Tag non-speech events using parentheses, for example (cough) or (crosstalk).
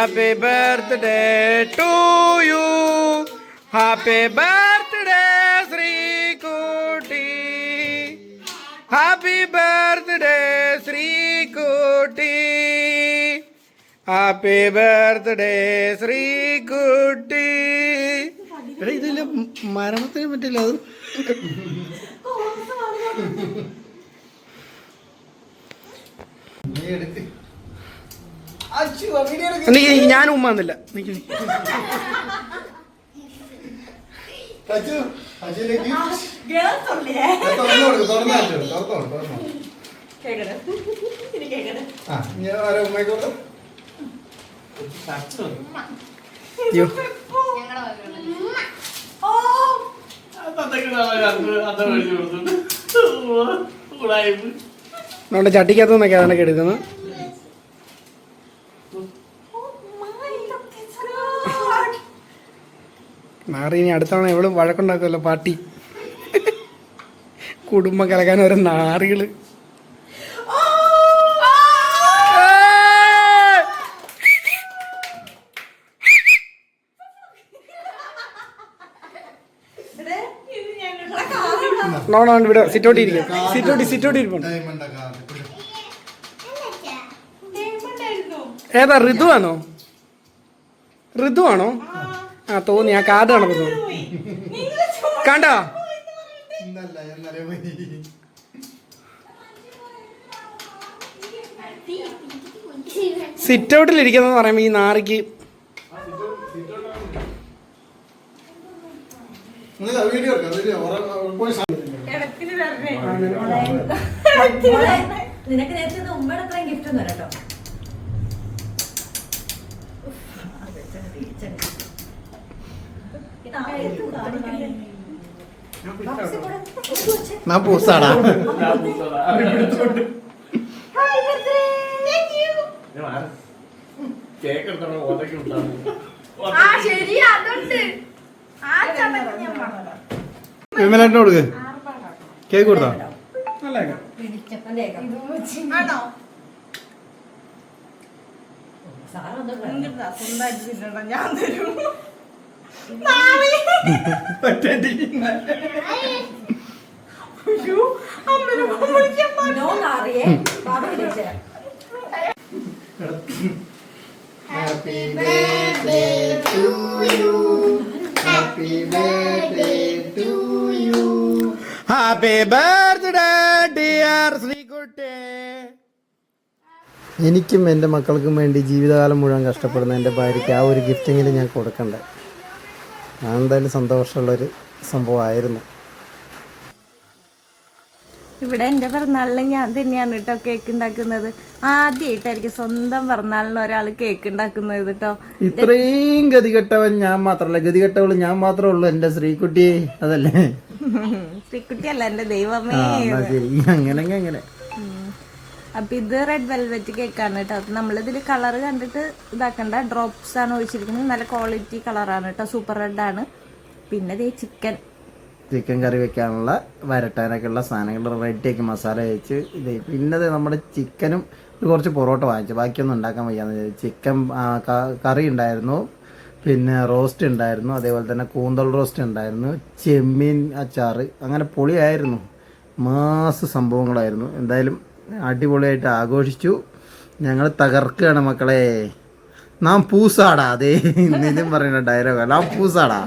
Happy birthday to you happy birthday Sreekutty happy birthday Sreekutty happy birthday Sreekutty എടാ ഇതില്ല മരണത്തിന് പറ്റില്ല അത്. നീ എടുക്ക്. എനിക്ക് ഞാൻ ഉമ്മ എന്നില്ല നിക്ക് നീ. അച്ചു അച്ചുവിന്റെ gift. നാറി ഇനി അടുത്തവണ എവളും വഴക്കുണ്ടാക്കുമല്ലോ പാട്ടി. കുടുംബം കലക്കാൻ ഓരോ നാറികൾ. ഇത് ഞങ്ങളുടെ കാറാണ് നോ നോ ഇവിടെ സിറ്റോട്ടി ഇരിക്കും സിറ്റോട്ടി സിറ്റോട്ടി ഇരിപ്പുണ്ട്. ഏതാ ഋതു ആണോ? ഋതു ആണോ? ആ തോന്നി ആ കാർഡ് കണ്ടപ്പോ തോന്നി. കണ്ടോ. സിറ്റ് ഔട്ടിൽ ഇരിക്കുന്നതെന്ന് പറയുമ്പോ ഈ നാറിക്ക് നിനക്ക് നേരത്തെ ഉമ്മയുടെ അത്രയും ഗിഫ്റ്റ് ഒന്നും കേട്ടോ. ഞാൻ മറന്നു. വിമലേട്ടന് കൊടുക്ക്. കേക്ക് കൊടുത്താ? സാറൊന്നും ഞാൻ തരും. Happy birthday to you happy birthday to you happy birthday dear Sreekutty എനിക്കും എന്റെ മക്കൾക്കും വേണ്ടി ജീവിതകാലം മുഴുവൻ കഷ്ടപ്പെടുന്ന എന്റെ ഭാര്യയ്ക്ക് ആ ഒരു ഗിഫ്റ്റെങ്കിലും ഞാൻ കൊടുക്കണ്ടേ? ആ എന്തായാലും സന്തോഷമുള്ളൊരു സംഭവമായിരുന്നു. ഇവിടെ എന്റെ പിറന്നാളിന് ഞാൻ തന്നെയാണ് കേട്ടോ കേക്ക് ഉണ്ടാക്കുന്നത്. ആദ്യമായിട്ടായിരിക്കും സ്വന്തം പിറന്നാളിന് ഒരാൾ കേക്ക് ഉണ്ടാക്കുന്നത് കേട്ടോ. ഇത്രയും ഗതികെട്ടവൻ ഞാൻ മാത്രമല്ല ഗതികെട്ടവൾ ഞാൻ മാത്രമേ ഉള്ളൂ എന്റെ ശ്രീകുട്ടി അതല്ലേ? (laughs) ശ്രീക്കുട്ടിയല്ല എന്റെ ദൈവമേ. അങ്ങനെ അങ്ങനെ. അപ്പൊ ഇത് റെഡ് വെൽവെറ്റ് കേക്കാണ് കേട്ടോ. അപ്പൊ നമ്മളിതിൽ കളർ കണ്ടിട്ട് ഇതാക്കണ്ട. ഡ്രോപ്സ് ആണ് ഒഴിച്ചിരിക്കുന്നത്. നല്ല ക്വാളിറ്റി കളറാണ് കേട്ടോ. സൂപ്പർ റെഡ് ആണ്. പിന്നെ ഇതേ ചിക്കൻ ചിക്കൻ കറി വെക്കാനുള്ള വരട്ടാനൊക്കെ ഉള്ള സാധനങ്ങൾ റെഡിയാക്കി മസാല വെച്ച് ഇത് പിന്നെ ദേ നമ്മുടെ ചിക്കനും ഇത് കുറച്ച് പൊറോട്ട വാങ്ങിച്ചു. ബാക്കിയൊന്നും ഉണ്ടാക്കാൻ വയ്യാന്ന് ചിക്കൻ കറി ഉണ്ടായിരുന്നു. പിന്നെ റോസ്റ്റ് ഉണ്ടായിരുന്നു. അതേപോലെ തന്നെ കൂന്തൽ റോസ്റ്റ് ഉണ്ടായിരുന്നു. ചെമ്മീൻ അച്ചാറ്. അങ്ങനെ പൊളിയായിരുന്നു. മാസ് സംഭവങ്ങളായിരുന്നു. എന്തായാലും അടിപൊളിയായിട്ട് ആഘോഷിച്ചു. ഞങ്ങൾ തകർക്കുകയാണ് മക്കളെ. നാം പൂസാടാ. അതേ നിതിൻ പറയുന്ന ഡയലോഗാണ് നാം പൂസാടാ.